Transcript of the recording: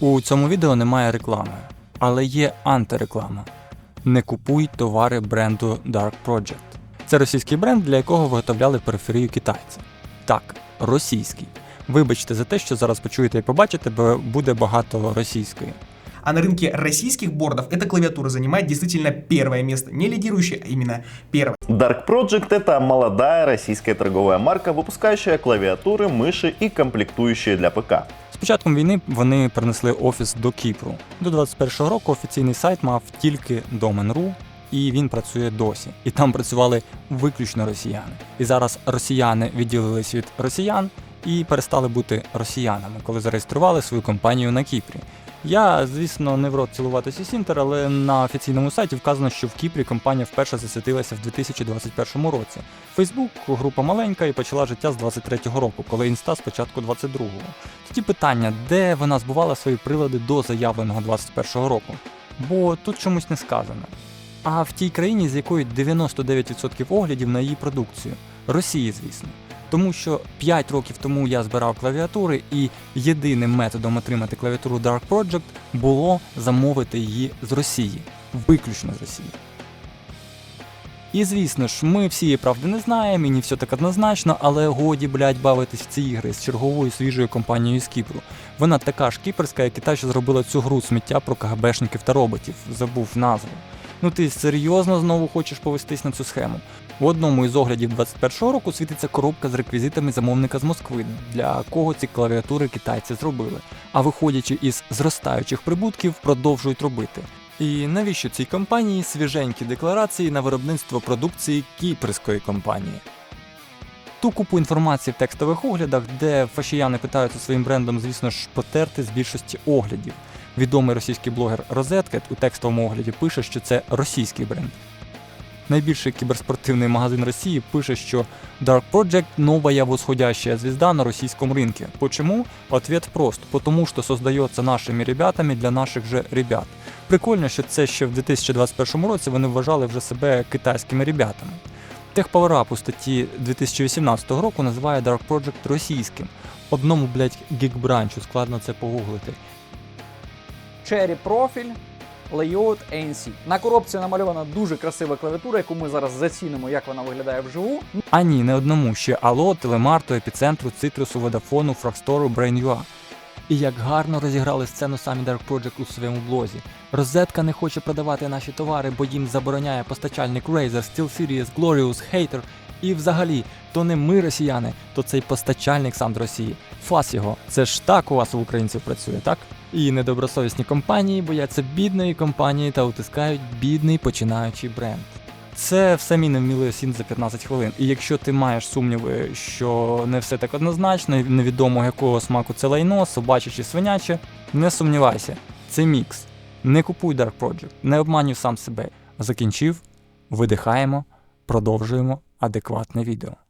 У цьому відео немає реклами, але є антиреклама. Не купуй товари бренду Dark Project. Це російський бренд, для якого виготовляли периферію китайця. Так, російський. Вибачте за те, що зараз почуєте і побачите, бо буде багато російської. А на рынке российских бордов эта клавиатура занимает действительно первое место. Не лидирующее, а именно первое. Dark Project – это молодая российская торговая марка, выпускающая клавиатуры, мыши и комплектующие для ПК. Початком війни вони перенесли офіс до Кіпру. До 21-го року офіційний сайт мав тільки домен.ru, і він працює досі. І там працювали виключно росіяни. І зараз росіяни відділились від росіян і перестали бути росіянами, коли зареєстрували свою компанію на Кіпрі. Я, звісно, не в рот цілуватися Сінтер, але на офіційному сайті вказано, що в Кіпрі компанія вперше засвітилася в 2021 році. Фейсбук група маленька і почала життя з 23-го року, коли інста спочатку 22-го. Тоді питання, де вона збувала свої прилади до заявленого 21-го року? Бо тут чомусь не сказано. А в тій країні, з якої 99% оглядів на її продукцію Росії, звісно. Тому що 5 років тому я збирав клавіатури, і єдиним методом отримати клавіатуру Dark Project було замовити її з Росії, виключно з Росії. І звісно ж, ми всієї правди не знаємо, і не все так однозначно, але годі, блядь, бавитись в ці ігри з черговою свіжою компанією з Кіпру. Вона така ж кіперська, як і та, що зробила цю гру сміття про КГБшників та роботів. Забув назву. Ну ти серйозно знову хочеш повестись на цю схему? В одному із оглядів 21-го року світиться коробка з реквізитами замовника з Москви, для кого ці клавіатури китайці зробили. А виходячи із зростаючих прибутків, продовжують робити. І навіщо цій компанії свіженькі декларації на виробництво продукції кіпрської компанії? Ту купу інформації в текстових оглядах, де фашіяни питаються своїм брендом, звісно ж, потерти з більшості оглядів. Відомий російський блогер Розеткет у текстовому огляді пише, що це російський бренд. Найбільший кіберспортивний магазин Росії пише, що Dark Project – новая восходящая звезда на российском рынке. Почему? Ответ прост. Потому что создается нашими ребятами для наших же ребят. Прикольно, що це ще в 2021 році вони вважали вже себе китайськими ребятами. Техпаверап у статті 2018 року називає Dark Project російським. Одному, блять, гікбранчу складно це погуглити. Cherry Profile Layout ANC. На коробці намальована дуже красива клавіатура, яку ми зараз зацінимо, як вона виглядає вживу. А ні, не одному ще Алло, Телемарту, Епіцентру, Цитрусу, Водафону, Фракстору, Brain.ua. І як гарно розіграли сцену самі Dark Project у своєму блозі. Розетка не хоче продавати наші товари, бо їм забороняє постачальник Razer, SteelSeries, Glorious, Hater. І взагалі, то не ми росіяни, то цей постачальник сам з Росії. Фас його. Це ж так у вас у українців працює, так? І недобросовісні компанії бояться бідної компанії та утискають бідний починаючий бренд. Це все мій невмілий осін за 15 хвилин. І якщо ти маєш сумніви, що не все так однозначно, і невідомо якого смаку це лайно, собаче чи свиняче, не сумнівайся, це мікс. Не купуй Dark Project, не обманюй сам себе. Закінчив, видихаємо, продовжуємо адекватне відео.